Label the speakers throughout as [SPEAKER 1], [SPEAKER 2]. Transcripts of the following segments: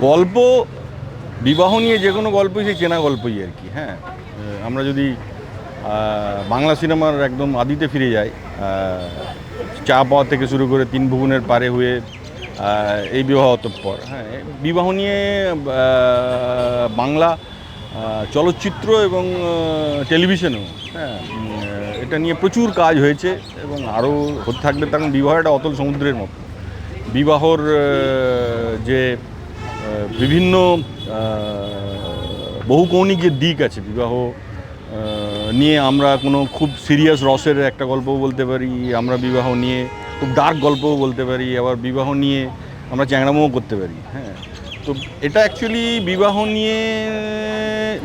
[SPEAKER 1] গল্প, বিবাহ নিয়ে যে কোনো গল্পই সেই চেনা গল্পই আর কি হ্যাঁ। আমরা যদি বাংলা সিনেমার একদম আদিতে ফিরে যাই চা পাওয়া থেকে শুরু করে তিন ভুবনের পারে হয়ে এই বিবাহ অতঃপর হ্যাঁ। বিবাহ নিয়ে বাংলা চলচ্চিত্র এবং টেলিভিশনেও হ্যাঁ এটা নিয়ে প্রচুর কাজ হয়েছে এবং আরও হতে থাকবে তখন বিবাহটা অতল সমুদ্রের মতো। বিবাহর যে বিভিন্ন বহুকৌণিক যে দিক আছে বিবাহ নিয়ে আমরা কোনো খুব সিরিয়াস রসের একটা গল্পও বলতে পারি, আমরা বিবাহ নিয়ে খুব ডার্ক গল্পও বলতে পারি, আবার বিবাহ নিয়ে আমরা চ্যাংড়ামোও করতে পারি হ্যাঁ। তো এটা অ্যাকচুয়ালি বিবাহ নিয়ে,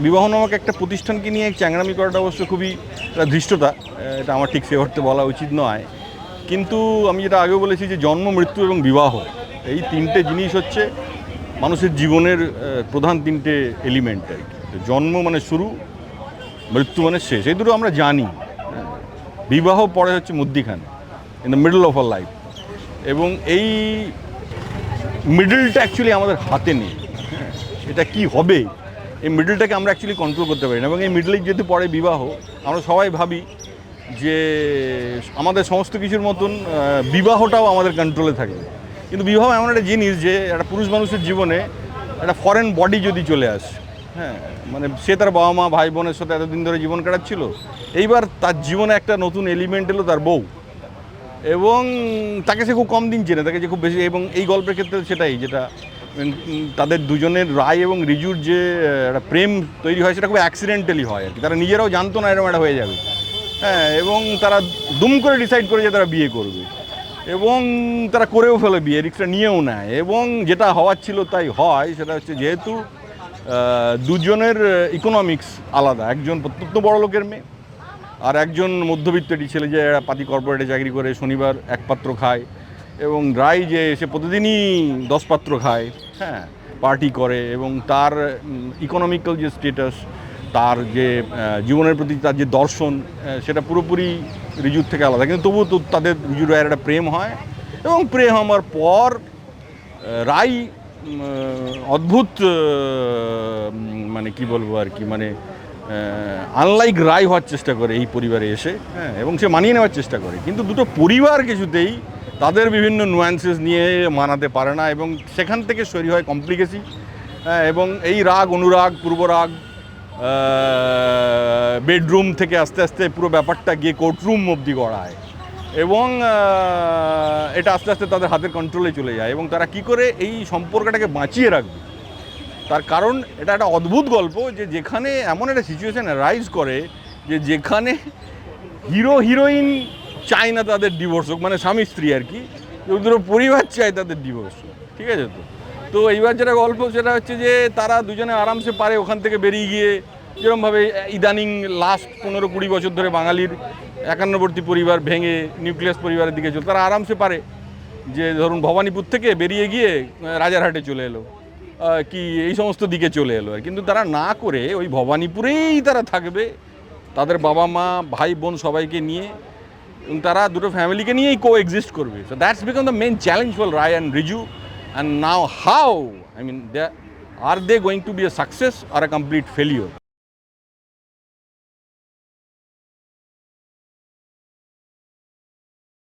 [SPEAKER 1] বিবাহ নামক একটা প্রতিষ্ঠানকে নিয়ে চ্যাংড়ামি করাটা অবশ্য খুবই একটা ধৃষ্টতা এটা আমার ঠিক সে অর্থে বলা উচিত নয়। কিন্তু আমি যেটা আগেও বলেছি যে জন্ম, মৃত্যু এবং বিবাহ, এই তিনটে জিনিস হচ্ছে মানুষের জীবনের প্রধান তিনটে এলিমেন্ট আর কি। জন্ম মানে শুরু, মৃত্যু মানে শেষ। এই দুটো আমরা জানি। বিবাহ পরে হচ্ছে মধ্যিখানে in the middle of our life এবং এই মিডলটা অ্যাকচুয়ালি আমাদের হাতে নেই। এটা কি হবে? এই মিডলটাকে আমরা অ্যাকচুয়ালি কন্ট্রোল করতে পারি না। এবং এই মিডলে যেহেতু পরে বিবাহ, আমরা সবাই ভাবি যে আমাদের সমস্ত কিছুর মতন বিবাহটাও আমাদের কন্ট্রোলে থাকে। কিন্তু বিবাহ এমন একটা জিনিস যে একটা পুরুষ মানুষের জীবনে একটা ফরেন বডি যদি চলে আসে হ্যাঁ মানে সে তার বাবা মা, ভাই বোনের সাথে এতদিন ধরে জীবন কাটাচ্ছিল, এইবার তার জীবনে একটা নতুন এলিমেন্ট এলো তার বউ। এবং তাকে সে খুব কম দিন চেনে, তাকে যে খুব বেশি, এবং এই গল্পের ক্ষেত্রে সেটাই, যেটা তাদের দুজনের রায় এবং রিজুর যে একটা প্রেম তৈরি হয়, সেটা খুব অ্যাক্সিডেন্টালি হয় আর কি। তারা নিজেরাও জানতো না এরকম একটা হয়ে যাবে। হ্যাঁ এবং তারা দুম করে ডিসাইড করে যে তারা বিয়ে করবে। এবং তারা করেও ফেলে বিয়ে রিক্সটা নিয়েও নেয়। এবং যেটা হওয়ার ছিল তাই হয়, সেটা হচ্ছে যেহেতু দুজনের ইকোনমিক্স আলাদা। একজন প্রত্যন্ত বড় লোকের মেয়ে, আর একজন মধ্যবিত্তটি ছেলে যে পাতি কর্পোরেটে চাকরি করে, শনিবার এক পাত্র খায়, এবং রায় যে সে প্রতিদিনই দশ পাত্র খায় হ্যাঁ পার্টি করে, এবং তার ইকোনমিক্যাল যে স্টেটাস তার যে জীবনের প্রতি তার যে দর্শন সেটা পুরোপুরি রিজুর থেকে আলাদা। কিন্তু তবুও তো তাদের রিজু রায়ের একটা প্রেম হয় এবং প্রেম হওয়ার পর রায় অদ্ভুত মানে কি বলব আর কি মানে আনলাইক রায় হওয়ার চেষ্টা করে এই পরিবারে এসে হ্যাঁ এবং সে মানিয়ে নেওয়ার চেষ্টা করে। কিন্তু দুটো পরিবার কিছুতেই তাদের বিভিন্ন নুয়ান্সেস নিয়ে মানাতে পারে না এবং সেখান থেকে সরি হয় কমপ্লিকেসি হ্যাঁ এবং এই রাগ, অনুরাগ, পূর্বরাগ বেডরুম থেকে আস্তে আস্তে পুরো ব্যাপারটা গিয়ে কোর্টরুম অবধি গড়ায়। এবং এটা আস্তে আস্তে তাদের হাতের কন্ট্রোলে চলে যায়। এবং তারা কি করে? এই সম্পর্কটাকে বাঁচিয়ে রাখবে। তার কারণ, এটা একটা অদ্ভুত গল্প যে যেখানে এমন একটা সিচুয়েশন রাইজ করে যে যেখানে হিরো হিরোইন চায় না তাদের ডিভোর্স হোক মানে স্বামী, স্ত্রী আর কি। দুটো পরিবার চায় তাদের ডিভোর্স হোক, ঠিক আছে তো? তো এইবার যেটা গল্প সেটা হচ্ছে যে তারা দুজনে আরামসে পারে ওখান থেকে বেরিয়ে গিয়ে। যেরকমভাবে ইদানিং লাস্ট পনেরো কুড়ি বছর ধরে বাঙালির একান্নবর্তী পরিবার ভেঙে নিউক্লিয়াস পরিবারের দিকে চল তারা আরামসে পারে। যে ধরুন ভবানীপুর থেকে বেরিয়ে গিয়ে রাজারহাটে চলে এলো। কি এই সমস্ত দিকে চলে এলো কিন্তু তারা না করে ওই ভবানীপুরেই তারা থাকবে। তাদের বাবা মা, ভাই বোন সবাইকে নিয়ে তারা দুটো ফ্যামিলিকে নিয়েই কো এক্সিস্ট করবে। So that's become the main challenge for Roy and Riju and now how? I mean, are they going to be a success or a complete failure?